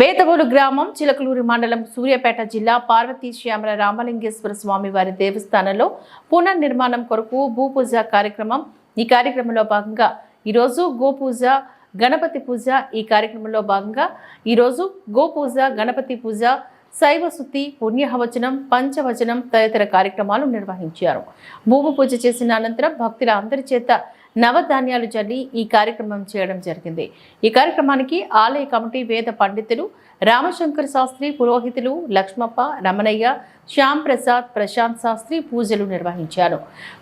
మేతగూరు గ్రామం చిలకలూరు మండలం సూర్యాపేట జిల్లా పార్వతీ శ్యామల రామలింగేశ్వర స్వామి వారి దేవస్థానంలో పునర్నిర్మాణం కొరకు భూపూజ కార్యక్రమం. ఈ కార్యక్రమంలో భాగంగా ఈరోజు గోపూజ గణపతి పూజ. ఈ కార్యక్రమంలో భాగంగా ఈరోజు గోపూజ గణపతి పూజ శైవశుద్ధి పుణ్యహవచనం పంచవచనం తదితర కార్యక్రమాలు నిర్వహించారు. భూమి పూజ చేసిన అనంతరం భక్తుల అందరి చేత నవధాన్యాలు చల్లి ఈ కార్యక్రమం చేయడం జరిగింది. ఈ కార్యక్రమానికి ఆలయ కమిటీ వేద పండితులు రామశంకర్ శాస్త్రి పురోహితులు లక్ష్మప్ప రమణయ్య శ్యామ్ ప్రసాద్ ప్రశాంత్ శాస్త్రి పూజలు నిర్వహించారు.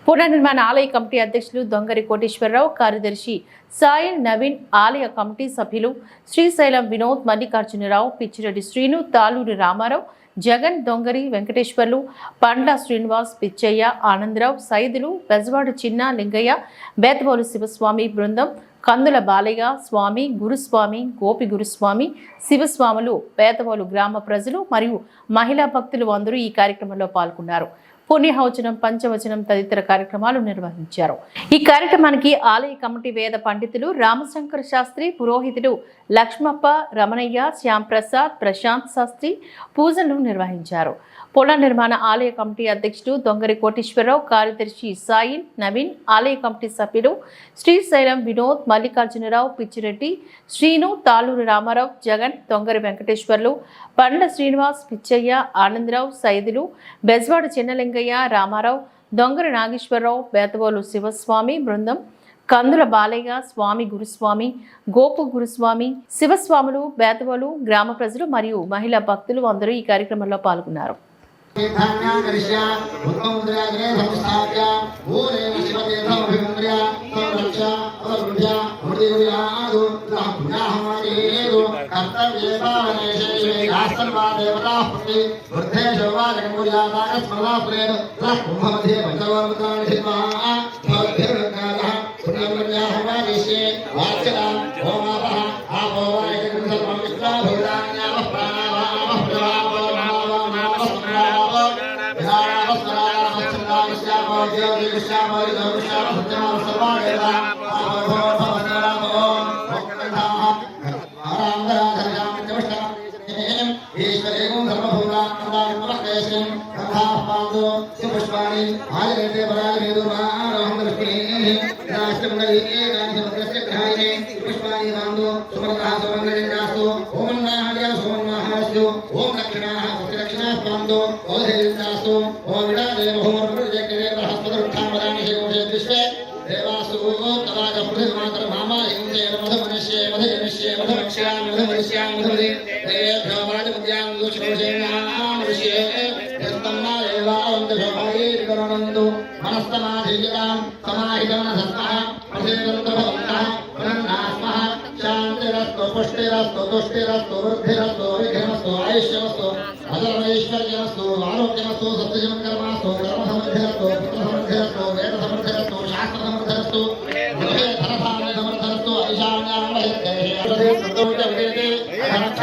పునర్నిర్మాణ ఆలయ కమిటీ అధ్యక్షులు దొంగరి కోటేశ్వరరావు కార్యదర్శి సాయిల్ నవీన్ ఆలయ కమిటీ సభ్యులు శ్రీశైలం వినోద్ మల్లికార్జునరావు పిచ్చిరెడ్డి శ్రీను తాలూరి రామారావు జగన్ దొంగరి వెంకటేశ్వర్లు పండ్ల శ్రీనివాస్ పిచ్చయ్య ఆనందరావు సైదులు బెజవాడ చిన్న లింగయ్య బేతబోలు శివస్వామి బృందం కందుల బాలయ్య స్వామి గురుస్వామి గోపి గురుస్వామి శివస్వాములు పేదవాళ్ళు గ్రామ ప్రజలు మరియు మహిళా భక్తులు అందరూ ఈ కార్యక్రమంలో పాల్గొన్నారు. పుణ్యహవచనం పంచవచనం తదితర కార్యక్రమాలు నిర్వహించారు. ఈ కార్యక్రమానికి ఆలయ కమిటీ వేద పండితులు రామశంకర శాస్త్రి పురోహితుడు లక్ష్మప్ప రమణయ్య శ్యాంప్రసాద్ ప్రశాంత్ శాస్త్రి పూజలను నిర్వహించారు. పొల నిర్మాణ ఆలయ కమిటీ అధ్యక్షుడు దొంగరి కోటేశ్వరరావు కార్యదర్శి సాయిన్ నవీన్ ఆలయ కమిటీ సభ్యులు శ్రీశైలం వినోద్ మల్లికార్జునరావు పిచ్చిరెడ్డి శ్రీను తాళూరు రామారావు జగన్ దొంగరి వెంకటేశ్వర్లు పండ్ల శ్రీనివాస్ పిచ్చయ్య ఆనందరావు సైదులు బెజ్వాడ చిన్నలింగయ్య వెంకయ్య రామారావు దొంగర నాగేశ్వరరావు బేతవోలు శివస్వామి బృందం కందుల బాలయ్య స్వామి గురుస్వామి గోపు గురుస్వామి శివస్వాములు బేతవోలు గ్రామ ప్రజలు మరియు మహిళా భక్తులు అందరూ ఈ కార్యక్రమంలో పాల్గొన్నారు. కర్తవ్యే सर्वा देवता पुत्रे वृद्धेषु वा जगन्मुर्यादाय स्मरणापुरेण सः कुम्भमध्ये पञ्चवर्मतानि शिल्पाः भवद्भिर्कालः पुण्यमन्याः वा देशे वाच्यताम् होमापः आपो वा एकं सर्वं विश्वाभूतान्यावः प्राणावामः प्रभावो नामो नामः स्मरावो विधानावः स्मरावः स्मरावः श्यामो देवदेवश्यामो सर्वा देवता आपो ఓం దక్షిణాः దక్షిణాः స్వాందో ఓధేంద్రాస్తు ఓం విడాదేవోర్మృజగ్రేవహస్పదరుక్షామదాని మనస్తమాధీయతాం సమాహితమనసత్మః ప్రసేదంతు భవంతః శాంతిరస్తు పుష్టిరస్తు తుష్టిరస్తు వృద్ధిరస్తు విఘ్నమస్తు ఆయుష్యమస్తు అధర్మైశ్వర్యమస్తు ఆరోగ్యమస్తు సత్యజం కర్మస్తు కర్మ సమర్థిరస్తు పుత్ర సమర్థిరస్తు వేద సమర్థిరస్తు శాస్త్ర సమర్థిరస్తు ధనధాన్య సమర్థరస్తు ఐశాన్యాం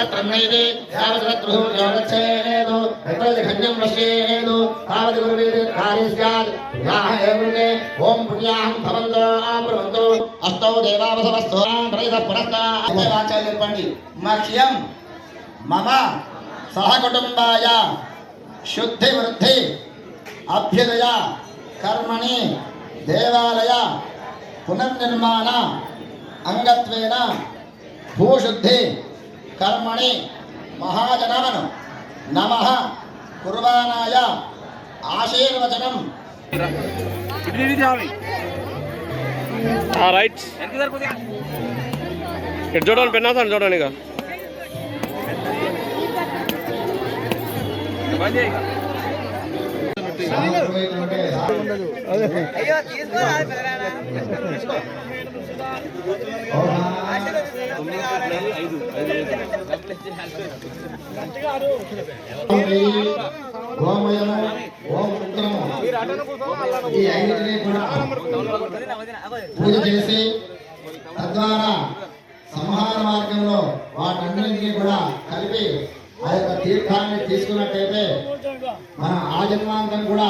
నక్షత్రన్నైదే యావద్రద్రుః యోగచ్ఛేదు తత్రదిఘన్యం వశ్యేదు తావద్ గురువీర్ కార్య స్యాద్ యాహ ఏవృతే ఓం పుణ్యాహం భవంతో బ్రవంతో అస్తౌ దేవావసవస్తు. ప్రయత పునస్తా వాచాలు చెప్పండి. మహ్యం మమ సహకుటుంబాయ శుద్ధి వృద్ధి అభ్యుదయ కర్మణి దేవాలయ పునర్నిర్మాణ అంగత్వేన భూశుద్ధి కర్మణి మహాజనమను నమ కుర్బానాయ ఆశీర్వచనం రైట్ ఇటు చూడండి పెన్నాసాను చూడండి ఇక. గోమయము ఓం మంత్రము ఈ ఐదుని కూడా పూజ చేసి తద్వారా సంహార మార్గంలో వాటన్నింటినీ కూడా కలిపి ఆ యొక్క తీర్థాన్ని తీసుకున్నట్టయితే మన ఆజన్మాంతం కూడా